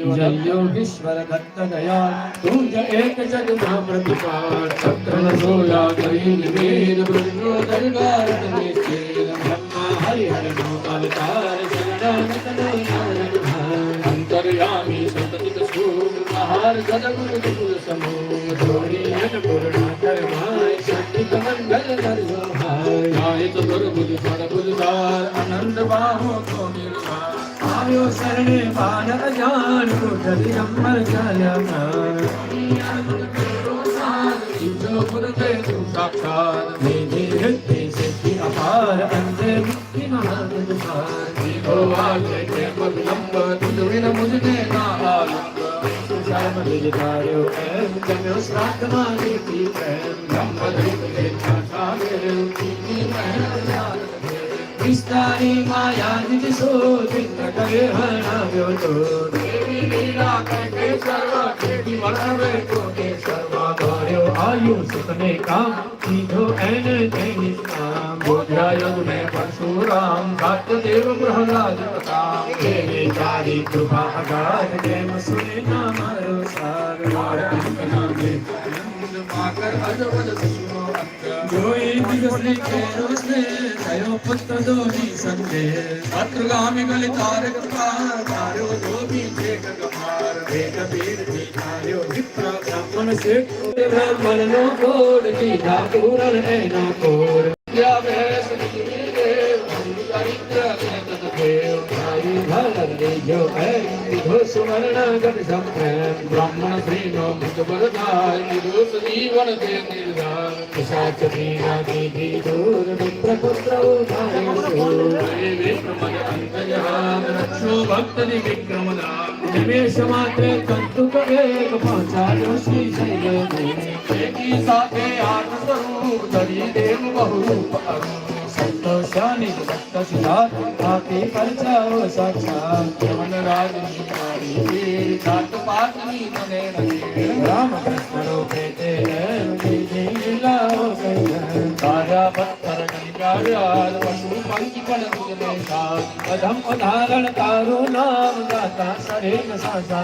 जल्योगीश्वर दत्त दया तुज एक जगना प्रतिपाल चक्र सोला करीन वीर ब्रह्मो दरबार ब्रह्मा हरि हर गोपालकार शरणागत अंतर्यामी सतत सूर्य हार जगगुरु రే పాడ జాను కలి అమ్మర చాలనా ఇంద్ర పురతే సాక్షాత్ నీ నిరతి శక్తి అపార అంతే ముక్తి మహాదుపార్ భోవాలే పవిలంబ తుదవిన ముజనే కాలం సర్వమిలితాయో ఏం జమ్యో శ్రాద్ధమాని ప్రేమ బ్రహ్మదేవుడే కాకారే నీ మహారాజా विस्तारी माया निज सो दिसो चित्रकले तो देवी लीला करके सर्वा देवी मरवे को के सर्वा भार्यो आयु सुखने काम सीधो ऐन तेनि काम बोध्यायन में परशुराम भक्त देव प्रहलाद काम देवी तारी कृपा अगाध जय सुने नाम सार मार नाम दे पाकर अजब सीमा કોઈ દિવસની કેરોસે થયો પુત્રદોની સંગે અત્રગામી તારક પાર તારો ધોબી છે ગગમાર હે કબીર થી તાર્યો મિત્ર બ્રાહ્મણ શેઠ બ્રાહ્મણ નો કોડ કી ઠાકુર એના કોર યા ભેસ કી દેવ હમ तद्विजो विधो सुवर्ण गट संप्रम ब्राह्मण प्रेनो भुत बरदाय निदो सजीवन ते निर्धार पिशाच प्रीणा दीदी दूर मित्र पुत्र रक्षो भक्त विक्रमदा निमेश मात्र तंतु कवेक पहुंचा जो श्री शैल એકી સાથે આઠ સ્વરૂપ ધરી દેવ બહુરૂપ સંત શ્યાની ભક્ત સિદ્ધાર્થ હાથી પરચાવ સાક્ષાત કેવન રાજની કારી જાત પાતની મને રમે રામ કૃષ્ણ રૂપે તે જીલાવ કૈલા राजा पर पशु अधम उदाहरण कारो नाम दाता सरेन साजा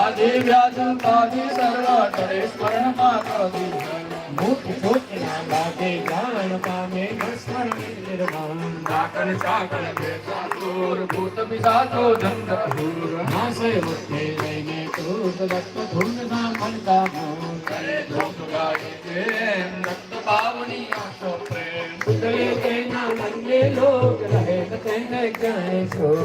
आदि व्याज पादि सर्वा करे स्मरण माता दी मुख छोट ना लागे ज्ञान पामे नस्मरण निर्वाण दाकन चाकन बेचातुर भूत पिसातो धंधूर से होते रहने क्रोध रक्त धुन ना मन का मोह करे धोखा પ્રેમ રક્ત પાવની આખો પ્રેમ ઉદય તેના મનને લોક રહે તેને ગણે છો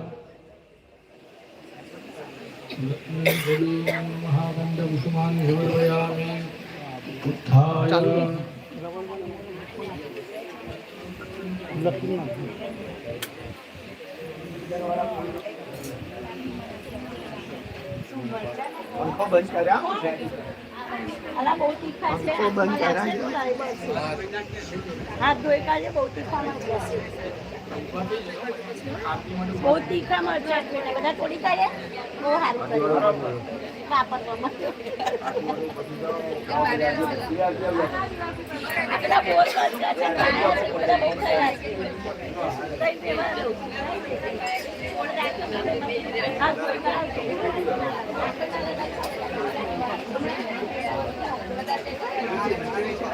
महादण्डकुसुमान् निवर्वयामि उत्थाय પંખો બંધ કર્યા પંખો બંધ કર્યા હાથ ધોઈ કાઢે બહુ તીખા બહુ તીખા મરચા છે બધા થોડી કાઢે બહુ સારું કર્યું કાપડ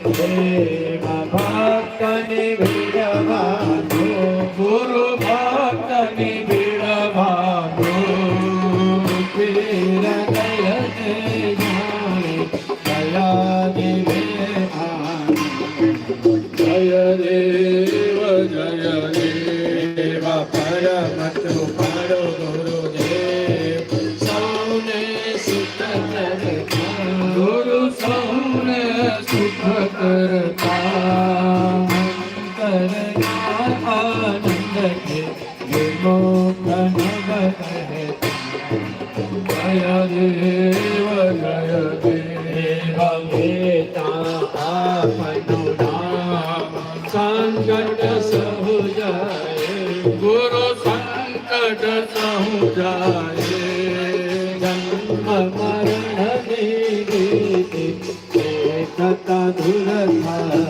ભક્તને ભીડવા સંકટ સહુ જાય ગુરુ સંકટ સહુ જાય જન્મ મરણ દીધી તતા ધુર